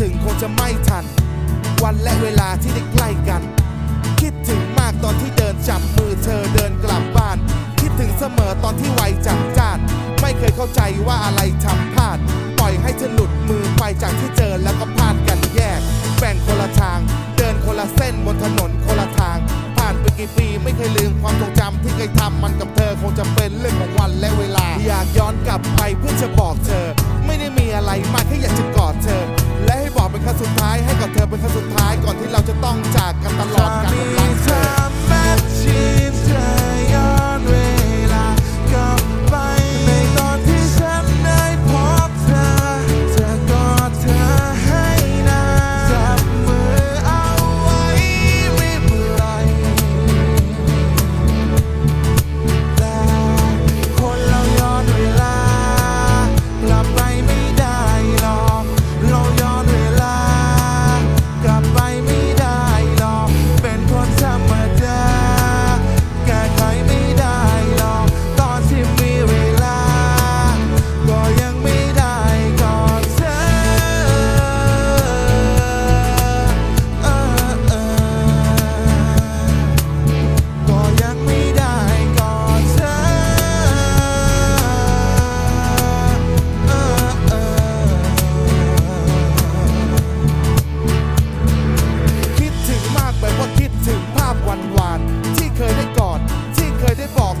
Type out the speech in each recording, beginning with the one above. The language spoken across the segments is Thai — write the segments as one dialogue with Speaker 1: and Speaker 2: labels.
Speaker 1: ถึงคงจะไม่ทัน วันและเวลาที่ได้ใกล้กัน คิดถึงมากตอนที่เดินจับมือเธอเดินกลับบ้าน คิดถึงเสมอตอนที่ไวจับจานไม่เคยเข้าใจว่าอะไรทำพลาด ปล่อยให้เธอหลุดมือไปจากที่เจอแล้วก็พลาดกันแยกแบ่งคนละทาง เดินคนละเส้นบนถนนคนละทาง ผ่านไปกี่ปีไม่เคยลืมความทรงจำที่เคยทำมันกับเธอคงจะเป็นเรื่องของวันและเวลา อยากย้อนกลับไปเพื่อจะบอกเธอ ไม่ได้มีอะไรมา กับเธอเป็นครั้งสุดท้ายก่อนที่เราจะต้องจากกันตลอด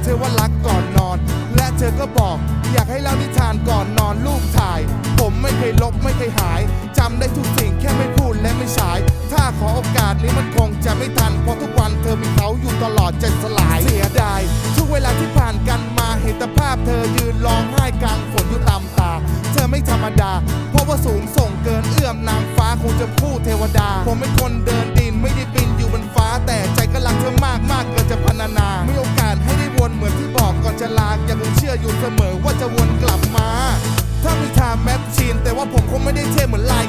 Speaker 1: เธอว่ารักก่อนนอน และเธอก็บอกอยากให้เล่านิทานก่อนนอนรูปถ่าย ผมไม่เคยลบไม่เคยหายจำได้ทุกสิ่งแค่ไม่พูดและไม่ฉาย ถ้าขอโอกาสนี้มันคงจะไม่ทันเพราะทุกวันเธอมีเขาอยู่ตลอดใจสลายเสียดายทุกเวลาที่ผ่านกันมาเห็นแต่ภาพเธอยืนร้องไห้กลางฝนอยู่ตามตา เธอไม่ธรรมดา เพราะว่าสูงส่งเกินเอื้อมนางฟ้าคงจะพูดเทวดา ผมไม่คนเดินดินไม่ได้บินอยู่บนฟ้าแต่ใจก็รักเธอมากมากเกินจะพรรณนา เชื่ออยู่เสมอว่าจะวนกลับมา ถ้ามีทางแมชชีนแต่ว่าผมคงไม่ได้เท่เหมือนลาย